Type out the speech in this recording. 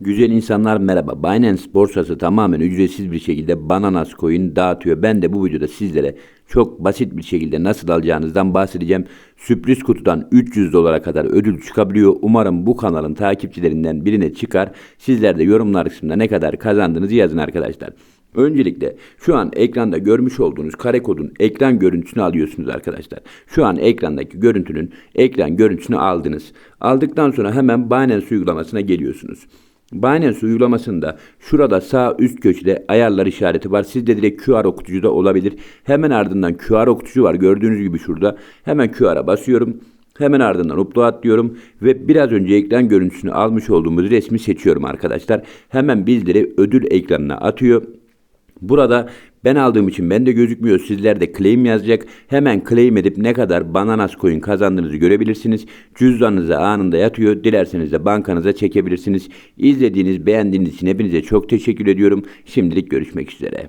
Güzel insanlar merhaba. Binance borsası tamamen ücretsiz bir şekilde Bananas Coin dağıtıyor. Ben de bu videoda sizlere çok basit bir şekilde nasıl alacağınızdan bahsedeceğim. Sürpriz kutudan 300 dolara kadar ödül çıkabiliyor. Umarım bu kanalın takipçilerinden birine çıkar. Sizler de yorumlar kısmında ne kadar kazandığınızı yazın arkadaşlar. Öncelikle şu an ekranda görmüş olduğunuz kare kodun ekran görüntüsünü alıyorsunuz arkadaşlar. Şu an ekrandaki görüntünün ekran görüntüsünü aldınız. Aldıktan sonra hemen Binance uygulamasına geliyorsunuz. Binance uygulamasında şurada sağ üst köşede ayarlar işareti var. Sizde direkt QR okuyucu da olabilir. Hemen ardından QR okuyucu var. Gördüğünüz gibi şurada. Hemen QR'a basıyorum. Hemen ardından upload diyorum ve biraz önce ekran görüntüsünü almış olduğumuz resmi seçiyorum arkadaşlar. Hemen bizleri ödül ekranına atıyor. Burada ben aldığım için bende gözükmüyor. Sizler de claim yazacak. Hemen claim edip ne kadar Bananas Coin kazandığınızı görebilirsiniz. Cüzdanınıza anında yatıyor. Dilerseniz de bankanıza çekebilirsiniz. İzlediğiniz, beğendiğiniz için hepinize çok teşekkür ediyorum. Şimdilik görüşmek üzere.